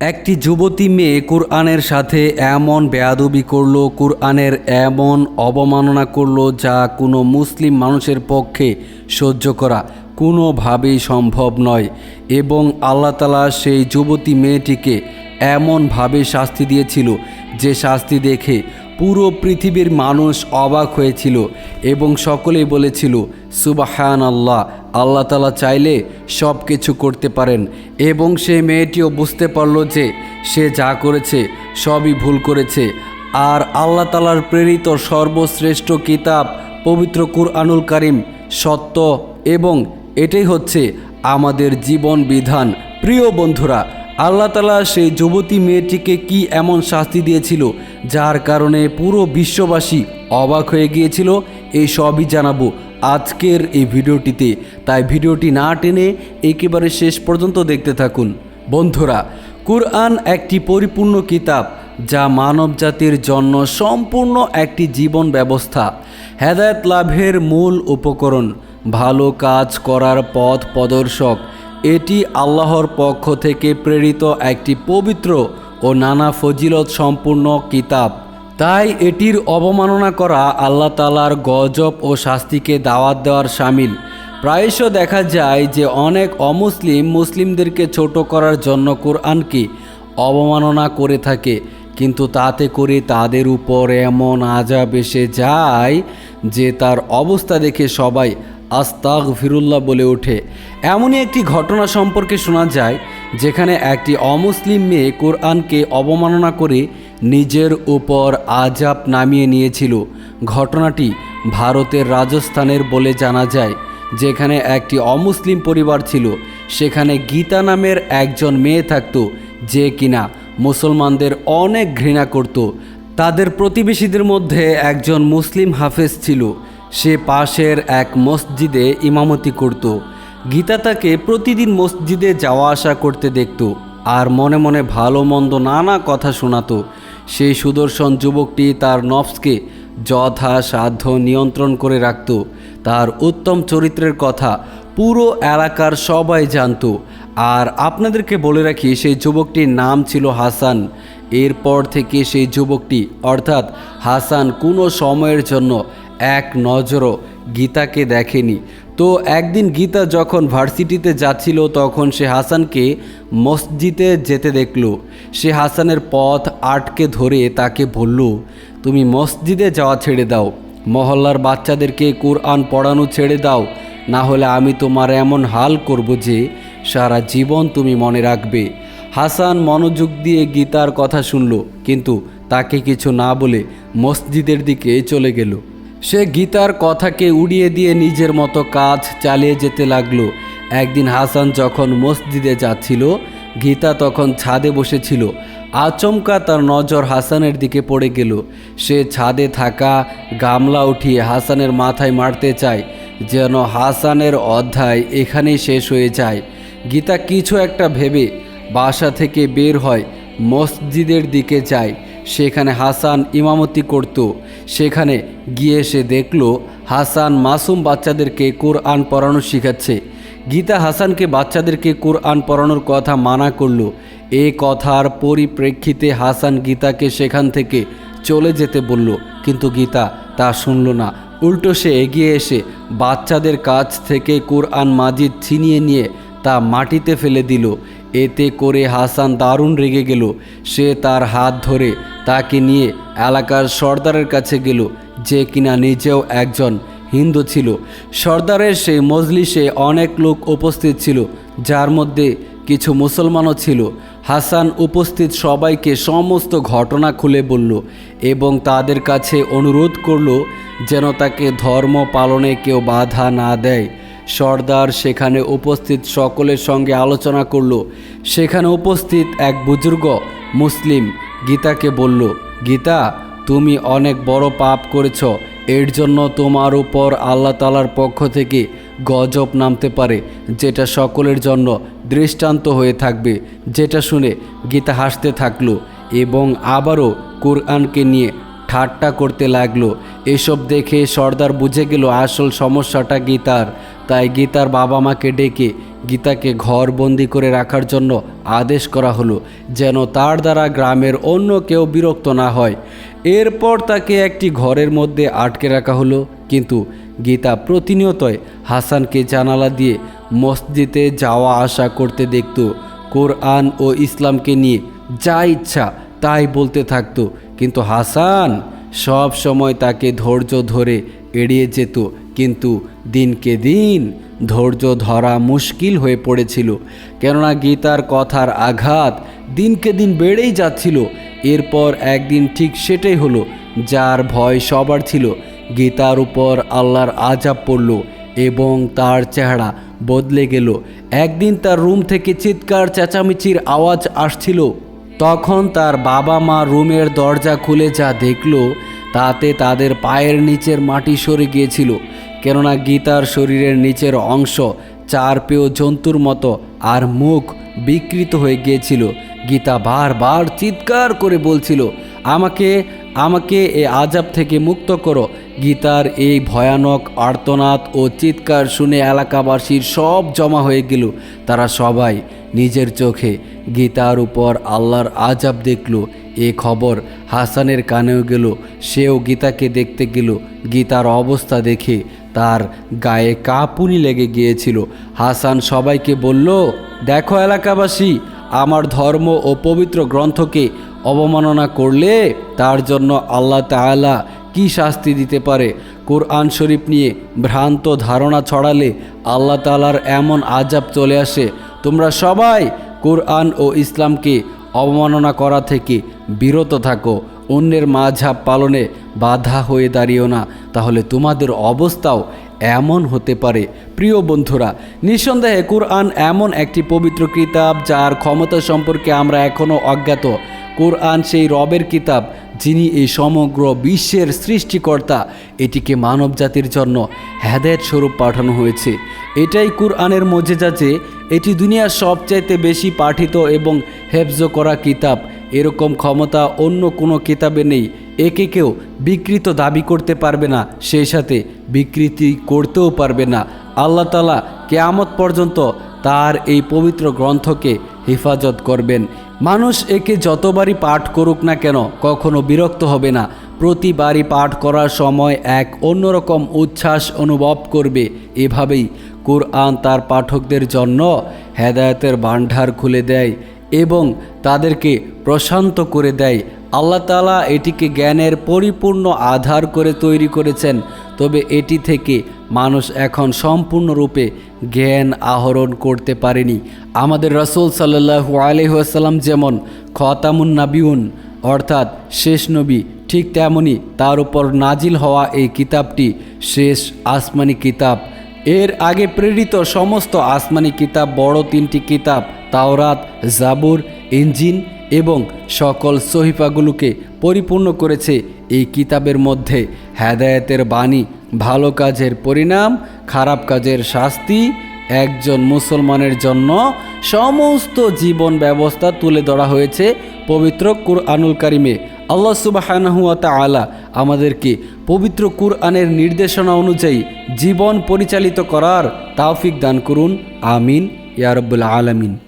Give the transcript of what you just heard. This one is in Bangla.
একটি যুবতী মেয়ে কুরআনের সাথে এমন বেয়াদবি করল, কুরআনের এমন অবমাননা করল যা কোনো মুসলিম মানুষের পক্ষে সহ্য করা কোনোভাবেই সম্ভব নয় এবং আল্লাহ তালা সেই যুবতী মেয়েটিকে এমনভাবে শাস্তি দিয়েছিল যে শাস্তি দেখে পুরো পৃথিবীর মানুষ অবাক হয়েছিল এবং সকলেই বলেছিল সুবাহান আল্লাহ আল্লাহ তালা চাইলে সব কিছু করতে পারেন। এবং সে মেয়েটিও বুঝতে পারল যে সে যা করেছে সবই ভুল করেছে। আর আল্লাহ তালার প্রেরিত সর্বশ্রেষ্ঠ কিতাব, পবিত্র কুরআনুল কারিম, সত্য এবং এটাই হচ্ছে আমাদের জীবন বিধান। প্রিয় বন্ধুরা আল্লাহ তালা সেই যুবতী মেয়েটিকে কি এমন শাস্তি দিয়েছিল, যার কারণে পুরো বিশ্ববাসী অবাক হয়ে গিয়েছিল, এই সবই জানাব আজকের এই ভিডিওটিতে। তাই ভিডিওটি না টেনে একেবারে শেষ পর্যন্ত দেখতে থাকুন। বন্ধুরা, কুরআন একটি পরিপূর্ণ কিতাব, যা মানব জাতির জন্য সম্পূর্ণ একটি জীবন ব্যবস্থা, হেদায়ত লাভের মূল উপকরণ। ভালো কাজ করার পথ প্রদর্শক এটি আল্লাহর পক্ষ থেকে প্রেরিত একটি পবিত্র ও নানা ফজিলত সম্পূর্ণ কিতাব। তাই এটির অবমাননা করা আল্লাহ তালার গজব ও শাস্তিকে দাওয়াত দেওয়ার সামিল। প্রায়শ দেখা যায় যে অনেক অমুসলিম মুসলিমদেরকে ছোট করার জন্য কোরআনকে অবমাননা করে থাকে। কিন্তু তাতে করে তাদের উপর এমন আজাব এসে যায় যে তার অবস্থা দেখে সবাই আস্তাক ফিরুল্লাহ বলে ওঠে। এমনই একটি ঘটনা সম্পর্কে শোনা যায়, যেখানে একটি অমুসলিম মেয়ে কোরআনকে অবমাননা করে নিজের উপর আজাব নামিয়ে নিয়েছিল। ঘটনাটি ভারতের রাজস্থানের বলে জানা যায়, যেখানে একটি অমুসলিম পরিবার ছিল। সেখানে গীতা নামের একজন মেয়ে থাকত যে কিনা মুসলমানদের অনেক ঘৃণা করত। তাদের প্রতিবেশীদের মধ্যে একজন মুসলিম হাফেজ ছিল। সে পাশের এক মসজিদে ইমামতি করত। গীতা তাকে প্রতিদিন মসজিদে যাওয়া আসা করতে দেখত আর মনে মনে ভালো মন্দ নানা কথা শোনাতো। সেই সুদর্শন যুবকটি তার নফসকে যথা সাধ্য নিয়ন্ত্রণ করে রাখত। তার উত্তম চরিত্রের কথা পুরো এলাকার সবাই জানত। আর আপনাদেরকে বলে রাখি, সেই যুবকটির নাম ছিল হাসান। এরপর থেকে সেই যুবকটি, অর্থাৎ হাসান কোনো সময়ের জন্য এক নজরও গীতাকে দেখেনি। তো একদিন গীতা যখন ভার্সিটিতে যাচ্ছিল, তখন সে হাসানকে মসজিদে যেতে দেখল। সে হাসানের পথ আটকে ধরে তাকে বলল, তুমি মসজিদে যাওয়া ছেড়ে দাও। মহল্লার বাচ্চাদেরকে কোরআন পড়ানো ছেড়ে দাও। না হলে আমি তোমার এমন হাল করব যে সারা জীবন তুমি মনে রাখবে। হাসান মনোযোগ দিয়ে গীতার কথা শুনল, কিন্তু তাকে কিছু না বলে মসজিদের দিকে চলে গেল। সে গীতার কথাকে উড়িয়ে দিয়ে নিজের মতো কাজ চালিয়ে যেতে লাগল। একদিন হাসান যখন মসজিদে যাচ্ছিল, গীতা তখন ছাদে বসেছিল। আচমকা তার নজর হাসানের দিকে পড়ে গেল। সে ছাদে থাকা গামলা উঠিয়ে হাসানের মাথায় মারতে চায়, যেন হাসানের অধ্যায় এখানেই শেষ হয়ে যায়। গীতা কিছু একটা ভেবে বাসা থেকে বের হয়, মসজিদের দিকে যায়। সেখানে হাসান ইমামতি করত। সেখানে গিয়ে সে দেখল, হাসান মাসুম বাচ্চাদেরকে কোরআন পড়ানো শিখাচ্ছে। গীতা হাসানকে বাচ্চাদেরকে কোরআন পড়ানোর কথা মানা করল। এ কথার পরিপ্রেক্ষিতে হাসান গীতাকে সেখান থেকে চলে যেতে বলল। কিন্তু গীতা তা শুনল না। উল্টো সে এগিয়ে এসে বাচ্চাদের কাছ থেকে কোরআন মাজিদ ছিনিয়ে নিয়ে তা মাটিতে ফেলে দিল। এতে করে হাসান দারুণ রেগে গেল। সে তার হাত ধরে তাকে নিয়ে এলাকার সর্দারের কাছে গেল, যে কিনা নিজেও একজন হিন্দু ছিল। সর্দারের সেই মজলিসে অনেক লোক উপস্থিত ছিল, যার মধ্যে কিছু মুসলমানও ছিল। হাসান উপস্থিত সবাইকে সমস্ত ঘটনা খুলে বলল এবং তাদের কাছে অনুরোধ করল যেন তাকে ধর্ম পালনে কেউ বাধা না দেয়। সর্দার সেখানে উপস্থিত সকলের সঙ্গে আলোচনা করল। সেখানে উপস্থিত এক বুজুর্গ মুসলিম গীতাকে বলল, গীতা, তুমি অনেক বড় পাপ করেছ। এর জন্য তোমার উপর আল্লাহ তালার পক্ষ থেকে গজব নামতে পারে, যেটা সকলের জন্য দৃষ্টান্ত হয়ে থাকবে। যেটা শুনে গীতা হাসতে থাকল এবং আবারও কোরআনকে নিয়ে ঠাট্টা করতে লাগল। এসব দেখে সর্দার বুঝে গেল আসল সমস্যাটা গীতার। তাই গীতার বাবা মাকে ডেকে গীতাকে ঘরবন্দি করে রাখার জন্য আদেশ করা হলো, যেন তার দ্বারা গ্রামের অন্য কেউ বিরক্ত না হয়। এরপর তাকে একটি ঘরের মধ্যে আটকে রাখা হলো, কিন্তু গীতা প্রতিনিয়তই হাসানকে জানালা দিয়ে মসজিদে যাওয়া আসা করতে দেখত। কোরআন ও ইসলামকে নিয়ে যা ইচ্ছা তাই বলতে থাকতো, কিন্তু হাসান সব সময় তাকে ধৈর্য ধরে এড়িয়ে যেত। কিন্তু দিনকে দিন ধৈর্য ধরা মুশকিল হয়ে পড়েছিল। কেননা গীতার কথার আঘাত দিনকে দিন বেড়েই যাচ্ছিল। এরপর একদিন ঠিক সেটাই হলো, যার ভয় সবার ছিল। গীতার উপর আল্লাহর আজাব পড়ল এবং তার চেহারা বদলে গেল। একদিন তার রুম থেকে চিৎকার, চেঁচামেচির আওয়াজ আসছিল। তখন তার বাবা মা রুমের দরজা খুলে যা দেখল, তাতে তাদের পায়ের নিচের মাটি সরে গিয়েছিল। কেননা গীতার শরীরের নিচের অংশ চার পেয় জন্তুর মতো আর মুখ বিকৃত হয়ে গিয়েছিল। গীতা বারবার চিৎকার করে বলছিল, আমাকে আমাকে এ আজাব থেকে মুক্ত করো। গীতার এই ভয়ানক আর্তনাদ ও চিৎকার শুনে এলাকাবাসীর সব জমা হয়ে গেল। তারা সবাই নিজের চোখে গীতার উপর আল্লাহর আজাব দেখল। এ খবর হাসানের কানেও গেল। সেও গীতাকে দেখতে গেল। গীতার অবস্থা দেখে তার গায়ে কাঁপুনি লেগে গিয়েছিল। হাসান সবাইকে বলল, দেখো এলাকাবাসী, আমার ধর্ম ও পবিত্র গ্রন্থকে অবমাননা করলে তার জন্য আল্লাহ তাআলা কি শাস্তি দিতে পারে? কোরআন শরীফ নিয়ে ভ্রান্ত ধারণা ছড়ালে আল্লাহ তাআলার এমন আজাব চলে আসে। তোমরা সবাই কোরআন ও ইসলামকে অবমাননা করা থেকে বিরত থাকো। অন্যের মাঝাব পালনে বাধা হয়ে দাঁড়িও না। তাহলে তোমাদের অবস্থাও এমন হতে পারে। প্রিয় বন্ধুরা, নিঃসন্দেহে কোরআন এমন একটি পবিত্র কিতাব যার ক্ষমতা সম্পর্কে আমরা এখনও অজ্ঞাত। কোরআন সেই রবের কিতাব, যিনি এই সমগ্র বিশ্বের সৃষ্টিকর্তা। এটিকে মানব জাতির জন্য হেদায়ত স্বরূপ পাঠানো হয়েছে। এটাই কুরআনের মজেজা যে, এটি দুনিয়ার সবচাইতে বেশি পাঠিত এবং হেফজ করা কিতাব। এরকম ক্ষমতা অন্য কোনো কিতাবে নেই। একে কেউ বিকৃত দাবি করতে পারবে না, সেই সাথে বিকৃতি করতেও পারবে না। আল্লাহ তালা কেয়ামত পর্যন্ত তার এই পবিত্র গ্রন্থকে হেফাজত করবেন। মানুষ একে যতবারই পাঠ করুক না কেন, কখনো বিরক্ত হবে না। প্রতিবারই পাঠ করার সময় এক অন্যরকম উচ্ছ্বাস অনুভব করবে। এভাবেই কোরআন তার পাঠকদের জন্য হেদায়তের ভাণ্ডার খুলে দেয়। এবং তাদেরকে প্রশান্ত করে দেয়। আল্লাহ তালা এটিকে জ্ঞানের পরিপূর্ণ আধার করে তৈরি করেছেন। তবে এটি থেকে মানুষ এখন সম্পূর্ণরূপে জ্ঞান আহরণ করতে পারেনি। আমাদের রসুল সাল্লাহু আলহাসাল্লাম যেমন খতামুন নাবিউন, অর্থাৎ শেষ নবী, ঠিক তেমনি তার উপর নাজিল হওয়া এই কিতাবটি শেষ আসমানি কিতাব। এর আগে প্রেরিত সমস্ত আসমানি কিতাব, বড় তিনটি কিতাব তাওরাত, জাবুর ইঞ্জিন এবং সকল সহিফাগুলোকে পরিপূর্ণ করেছে এই কিতাবের মধ্যে। হেদায়েতের বাণী, ভালো কাজের পরিণাম, খারাপ কাজের শাস্তি, একজন মুসলমানের জন্য সমস্ত জীবন ব্যবস্থা তুলে ধরা হয়েছে পবিত্র কুরআনুল কারিমে। আল্লাহ সুবাহানহুয়া আলা আমাদেরকে পবিত্র কুরআনের নির্দেশনা অনুযায়ী জীবন পরিচালিত করার তাওফিক দান করুন। আমিন। ইয়ারব্বুল আলমিন।